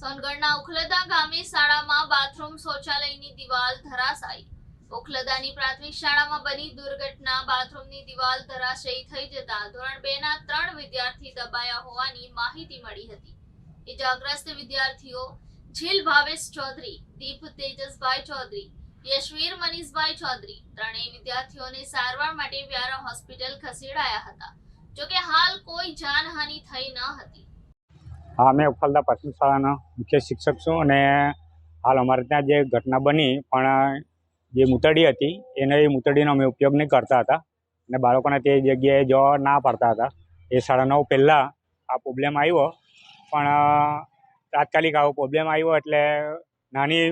સોનગઢના ઉખલદા ગામે શાળામાં બાથરૂમ શૌચાલયની દિવાલ ધરાશાયી. ઉખલદાની પ્રાથમિક શાળામાં બની દુર્ઘટના બાથરૂમની દિવાલ ધરાશયી થઈ જતા ધોરણ બે ના ત્રણ વિદ્યાર્થી દબાયા હોવાની માહિતી મળી હતી. ઇજાગ્રસ્ત વિદ્યાર્થીઓ ઝીલ ભાવેશ ચૌધરી, દીપ તેજસભાઈ ચૌધરી, યશવીર મનીષભાઈ ચૌધરી ત્રણેય વિદ્યાર્થીઓને સારવાર માટે વ્યારા હોસ્પિટલ ખસેડાયા હતા. જોકે હાલ કોઈ જાનહાનિ થઈ ન હતી. હા, અમે ઉફાલદા પ્રાથમિક શાળાના મુખ્ય શિક્ષક છું અને હાલ અમારે ત્યાં જે ઘટના બની પણ જે મૂતરડી હતી, એને એ મૂતરડીનો અમે ઉપયોગ નહીં કરતા હતા અને બાળકોને તે જગ્યાએ જવા ના પાડતા હતા. એ સાડા નવ પહેલાં આ પ્રોબ્લેમ આવ્યો, પણ તાત્કાલિક આવો પ્રોબ્લેમ આવ્યો એટલે નાની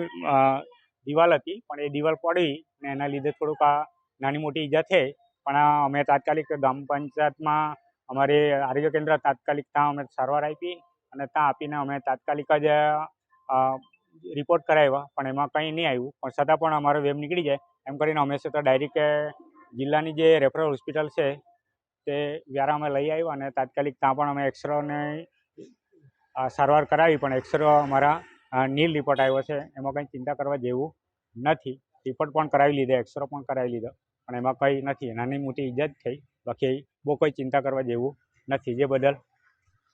દિવાલ હતી, પણ એ દિવાલ પડી ને એના લીધે થોડુંક આ નાની મોટી ઈજા થઈ, પણ અમે તાત્કાલિક ગ્રામ પંચાયતમાં અમારી આરોગ્ય કેન્દ્ર તાત્કાલિક ત્યાં અમે સારવાર આપી અને ત્યાં આપીને અમે તાત્કાલિક જ રિપોર્ટ કરાવ્યા પણ એમાં કંઈ નહીં આવ્યું. પણ છતાં પણ અમારો વેબ નીકળી જાય. એમ કરીને અમે છે તો ડાયરેક્ટ જિલ્લાની જે રેફરલ હોસ્પિટલ છે, તે વ્યારા અમે લઈ આવ્યા અને તાત્કાલિક ત્યાં પણ અમે એક્સરોને સારવાર કરાવી. પણ એક્સરો અમારા નીલ રિપોર્ટ આવ્યો છે. એમાં કંઈ ચિંતા કરવા જેવું નથી. રિપોર્ટ પણ કરાવી લીધો. એક્સરો પણ કરાવી લીધો. પણ એમાં કંઈ નથી. નાની મોટી ઈજા જ થઈ. બાકી બહુ કોઈ ચિંતા કરવા જેવું નથી. જે બદલ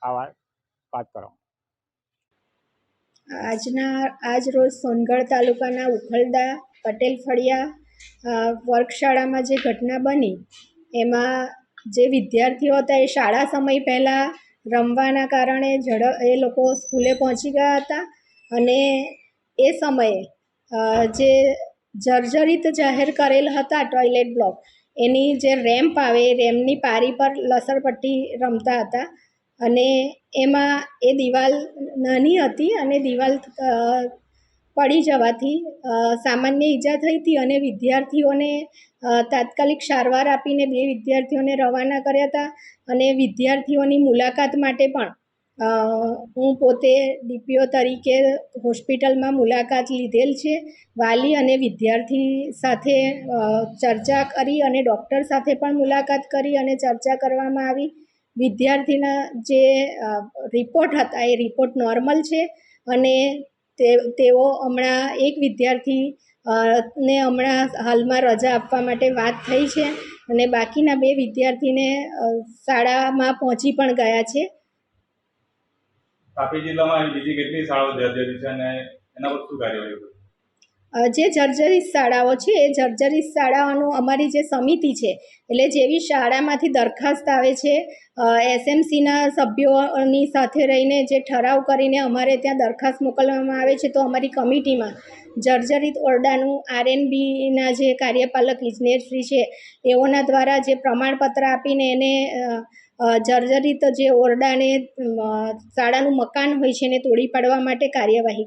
આ વાત કરો. આજના, આજ રોજ સોનગઢ તાલુકાના ઉખલદા, પટેલ ફળિયા વર્કશાળામાં જે ઘટના બની, એમાં જે વિદ્યાર્થીઓ હતા એ શાળા સમય પહેલાં રમવાના કારણે ઝડ એ લોકો સ્કૂલે પહોંચી ગયા હતા અને એ સમયે જે જર્જરિત જાહેર કરેલ હતા ટોયલેટ બ્લોક, એની જે રેમ્પ આવે, રેમ્પની પારી પર લસરપટ્ટી રમતા હતા. અને એમાં એ દિવાલ નાની હતી અને દિવાલ પડી જવાથી સામાન્ય ઈજા થઈ હતી અને વિદ્યાર્થીઓને તાત્કાલિક સારવાર આપીને બે વિદ્યાર્થીઓને રવાના કર્યા હતા અને વિદ્યાર્થીઓની મુલાકાત માટે પણ હું પોતે ડીપીઓ તરીકે હોસ્પિટલમાં મુલાકાત લીધેલ છે. વાલી અને વિદ્યાર્થી સાથે ચર્ચા કરી અને ડૉક્ટર સાથે પણ મુલાકાત કરી અને ચર્ચા કરવામાં આવી. વિદ્યાર્થીના જે રિપોર્ટ હતા, એ રિપોર્ટ નોર્મલ છે અને તે, તેઓ હમણાં એક વિદ્યાર્થી ને હમણાં હાલમાં રજા આપવા માટે વાત થઈ છે અને બાકીના બે વિદ્યાર્થીને શાળામાં પહોંચી પણ ગયા છે. તાપી જિલ્લામાં બીજી કેટલી શાળાઓ છે અને એના પર શું કાર્યવાહી જે જર્જરિત શાળાઓ છે, એ જર્જરિત શાળાઓનું અમારી જે સમિતિ છે, એટલે જેવી શાળામાંથી દરખાસ્ત આવે છે એસએમસીના સભ્યોની સાથે રહીને જે ઠરાવ કરીને અમારે ત્યાં દરખાસ્ત મોકલવામાં આવે છે, તો અમારી કમિટીમાં જર્જરિત ઓરડાનું આરએનબીના જે કાર્યપાલક ઇજનેરશ્રી છે, એઓના દ્વારા જે પ્રમાણપત્ર આપીને એને જર્જરિત જે ઓરડાને શાળાનું મકાન હોય છે, એને તોડી પાડવા માટે કાર્યવાહી